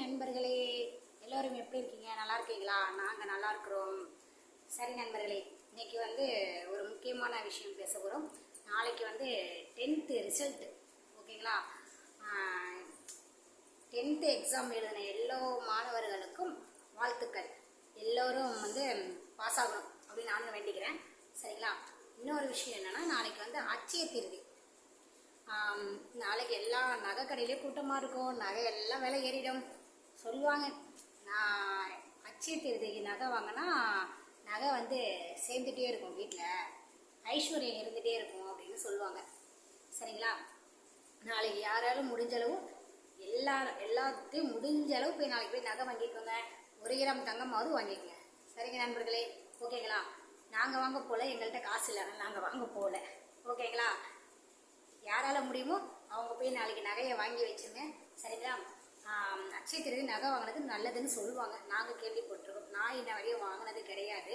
நண்பர்களே. எல்லோரும் எப்படி இருக்கீங்க? நல்லா இருக்கீங்களா? நாங்கள் நல்லா இருக்கிறோம். சரி நண்பர்களே இன்னைக்கு வந்து ஒரு முக்கியமான விஷயம் பேச போகிறோம் நாளைக்கு வந்து டென்த்து ரிசல்ட்டு ஓகேங்களா? டென்த்து எக்ஸாம் எழுதின எல்லோ மாணவர்களுக்கும் வாழ்த்துக்கள். எல்லோரும் வந்து பாஸ் ஆகணும் அப்படின்னு நானும் வேண்டிக்கிறேன். சரிங்களா? இன்னொரு விஷயம் என்னன்னா நாளைக்கு வந்து அச்சய திருதி நாளைக்கு எல்லா நகை கடையிலே கூட்டமாக இருக்கும். நகை எல்லாம் விலை ஏறிடும். சொல்லுவாங்க. நான் அச்சய திருதிக்கு நகை வாங்கினா நகை வந்து சேர்ந்துட்டே இருக்கும் வீட்டில் ஐஸ்வர்யம் இருந்துகிட்டே இருக்கும் அப்படின்னு சொல்லுவாங்க. சரிங்களா? நாளைக்கு யாராலும் முடிஞ்சளவு எல்லா எல்லாத்தையும் முடிஞ்ச அளவு போய் நாளைக்கு போய் நகை வாங்கிக்கோங்க. ஒரு கிராம் தங்கமாவது வாங்கிக்கோங்க. சரிங்க நண்பர்களே? ஓகேங்களா? நாங்கள் வாங்க போகல எங்கள்கிட்ட காசு இல்லை நாங்கள் வாங்க போகல ஓகேங்களா? யாரால முடியுமோ அவங்க போய் நாளைக்கு நகையை வாங்கி வச்சுருங்க. சரிங்களா? ஆம், நகை வாங்கினது நல்லதுன்னு சொல்லுவாங்க. நாங்கள் கேள்விப்பட்டிருக்கோம். நான் இன்ன வரையும் வாங்கினது கிடையாது.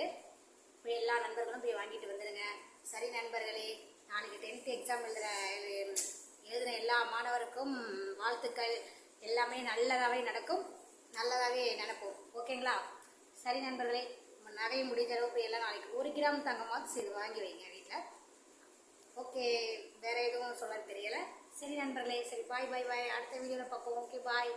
போய் எல்லா நண்பர்களும் போய் வாங்கிட்டு வந்துடுங்க சரி நண்பர்களே நாளைக்கு டென்த்து எக்ஸாம் எழுதுகிற எழுதுன எல்லா மாணவருக்கும் வாழ்த்துக்கள். எல்லாமே நல்லதாகவே நடக்கும். நல்லதாகவே நினைப்போம் ஓகேங்களா? சரி நண்பர்களே நகை முடிஞ்ச அளவுக்கு போய் எல்லாம் நாளைக்கு ஒரு கிராம் தங்கமாவது சரி வாங்கி வைங்க வீட்டில் ஓகே வேற எதுவும் சொல்ல தெரியலை. சரி நண்பர்களே சரி பாய் பாய் பாய் அடுத்த வீடியோவில் பார்ப்போம். Okay bye